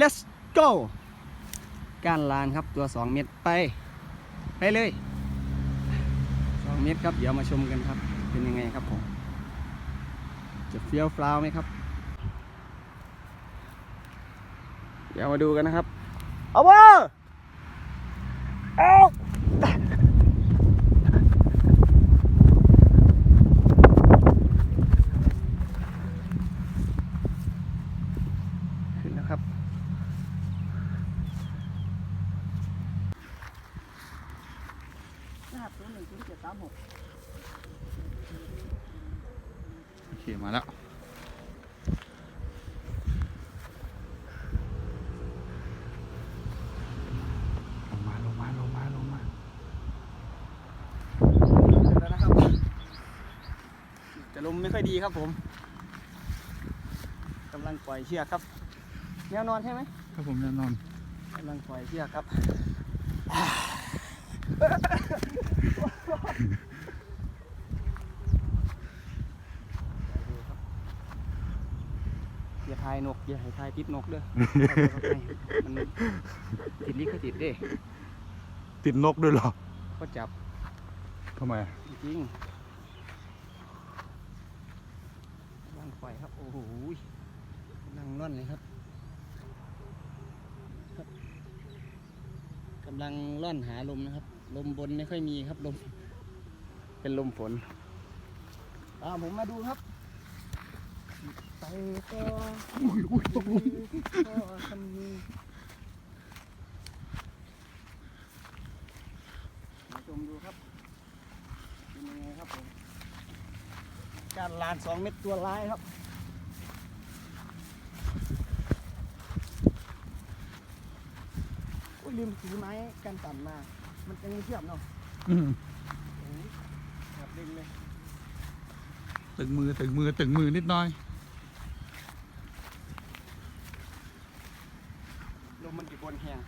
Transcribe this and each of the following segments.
let's go ก้านลานครับตัว 2 เมตรไป ไปเลย 2 เมตรครับ เดี๋ยวมาชมกันครับ เป็นยังไงครับผม จะเฟี้ยวฟลาวไหมครับ เดี๋ยวมาดูกันนะครับ เอาเวอร์เอาขึ้นแล้วครับ นะครับศูนย์หนึ่งศูนย์เจ็ดสามหกโอเค มาแล้ว ลงมา ลงมา ลงมา ลงมาแล้วนะครับจะลมไม่ค่อยดีครับผมกำลังปล่อยเชือกครับ แนวนอนใช่ไหมถ้าผมจะนอน กำลังปล่อยเชือกครับ อย่าทายนก อย่าให้ทายติดนกเด้อมันติดลิขสิทธิ์เด้ติดนกด้วยเหรอก็จับทำไมจริงกำลังปล่อยครับ โอ้โหกำลังร่อนเลยครับครับกำลังร่อนหาลมนะครับ ลมบนไม่ค่อยมีครับลม เป็นลมฝนตามผมมาดูครับไปก็ก็ทำนี้มาชมดูครับเป็นยังไงครับผมการลานสองเม็ดตัวร้ายครับอุ้ยลืมถือไม้กันต่ำมา มันยังไม่เชื่อมเนาะอืมโอ้ยแบบดึงเลยตึงมือตึงมือตึงมือนิดหน่อย ลมมันอยู่บนแหง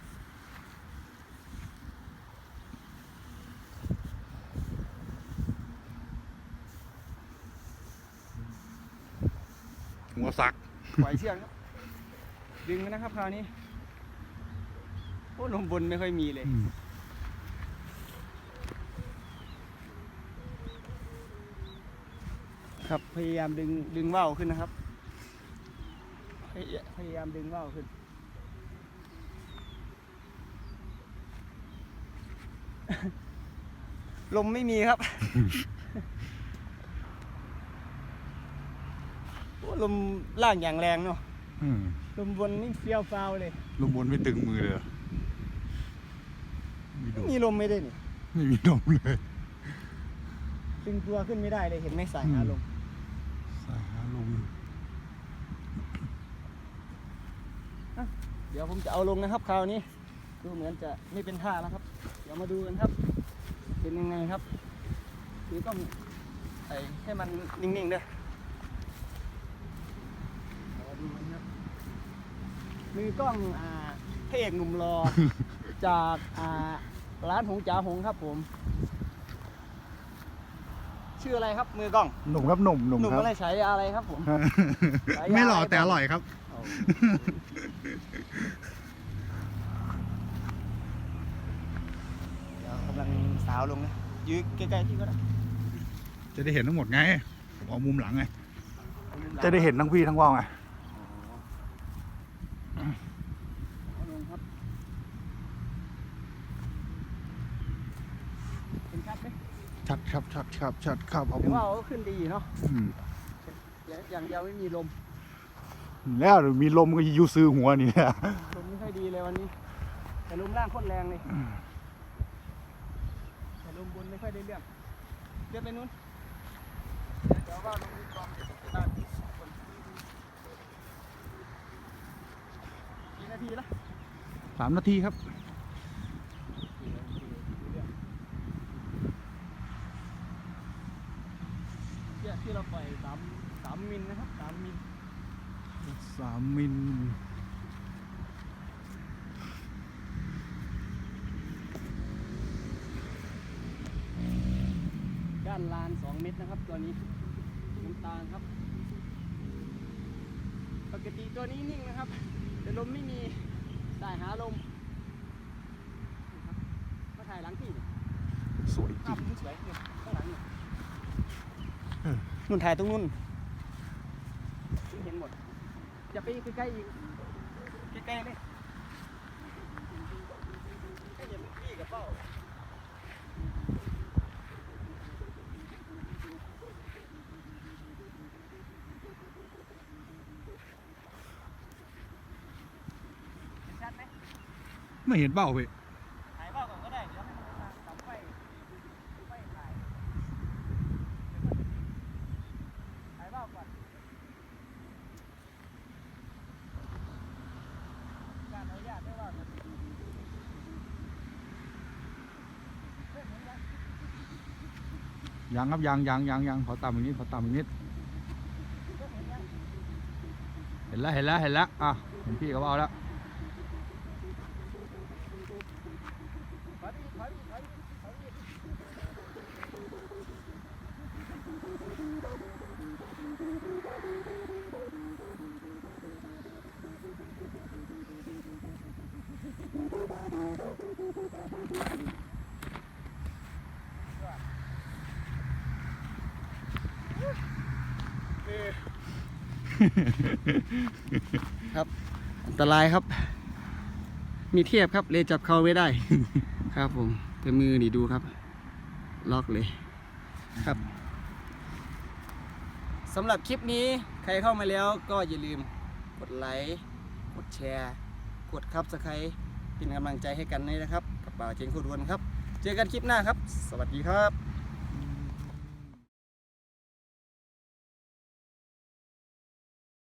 หัวสัก ปล่อยเชือกครับ ดึงนะครับคราวนี้ โอ้ลมบนไม่ค่อยมีเลย อืม ครับพยายามดึงดึงว่าวขึ้นนะครับ พยพยายามดึงว่าวขึ้น ลมไม่มีครับโอ้ลมล่างอย่างแรงเนาะอืมลมบนนี่เฟี้ยวฟ้าวเลยลมบนไม่ตึงมือเลยเหรอไม่ดูมีลมไม่ได้นี่ไม่มีลมเลยดึงตัวขึ้นไม่ได้เลยเห็นไหมสายหาลมสายหา ลมเดี๋ยวผมจะเอาลงนะครับคราวนี้ดูเหมือนจะไม่เป็นท่าแล้วครับ เดี๋ยวมาดูกันครับ เป็นยังไงครับคือต้องไอให้มันนิ่งๆเด้อเดี๋ยวมาดูกันครับมือกล้องอ่าเอกหนุ่มรอจากอ่าร้านหงจ๋าหงครับผม ชื่ออะไรครับมือกล้องหนุ่มครับหนุ่มหนุ่มหนุ่มครับ อะไรใช้อะไรครับผม ฉายา ไม่หล่ออะไรแต่อร่อยครับเอาเดี๋ยวกำลังสาวลงนะยืดใกล้ๆที่ก็ได้จะได้เห็นทั้งหมดไงเอามุมหลังไงจะได้เห็นทั้งพี่ทั้งว่าวไง เอาลงครับเป็นชัดไหม ชัดครับชัดครับชัดครับเอาหรืมุอมว่าเอาขึ้นดีเนาะอืมอย่างเดียวไม่มีลม แล้วมีลมก็ยูซื้อหัวนี่แหละลมไม่ค่อยดีเลยวันนี้ แต่ลมล่างโคตรแรงเลยแต่ลมบนไม่ค่อยได้เรื่องเลื่อนไปนู้นเดี๋ยวว่าลมกองด้านบนกี่นาทีละสามนาทีครับ เนี่ยที่เราปล่อยสามสามมิลนะครับสามมิล สามมิลก้านลานสองเมตรนะครับ ตัวนี้น้ำตาลครับ ปกติตัวนี้นิ่งนะครับแแต่ลมไม่มีได้หาลมนี่ครับมาถ่ายหลังที่นี่สวยจริภาพงมุมสวยนี่ข้างหลังนี่เออนู่นถ่ายตรงนู้นเห็นหมด อย่าไปใกล้ๆอีกใกล้ๆเลยให้เห็นพี่กับเป้าชัดไหมไม่เห็นเป้าไปถ่ายเป้าก่อนก็ได้ เดี๋ยวให้มันมาตับไฟไฟถ่ายถ่ายเป้าก่อนการอนุญาตได้ว่ามันเฮ้ยเหมือนกัน ยังครับยังยังยังยังขอต่ำอีกนิดขอต่ำอีกนิด เห็นแล้วเห็นแล้วเห็นแล้วอะเห็นพี่เขาเอาแล้ว ถอยไปอีกถอยไปอีกถอยไปอีกถอยไปอีก ครับ อันตรายครับ มีเทียบครับ เลยจับเขาไม่ได้ ครับผมแต่มือนี่ดูครับ ล็อกเลยครับสำหรับคลิปนี้ใครเข้ามาแล้วก็อย่าลืมกดไลค์กดแชร์ กดคับสไครเป็นกำลังใจให้กันด้วยนะครับกับบ่าเจงโคดวนครับ เจอกันคลิปหน้าครับ สวัสดีครับ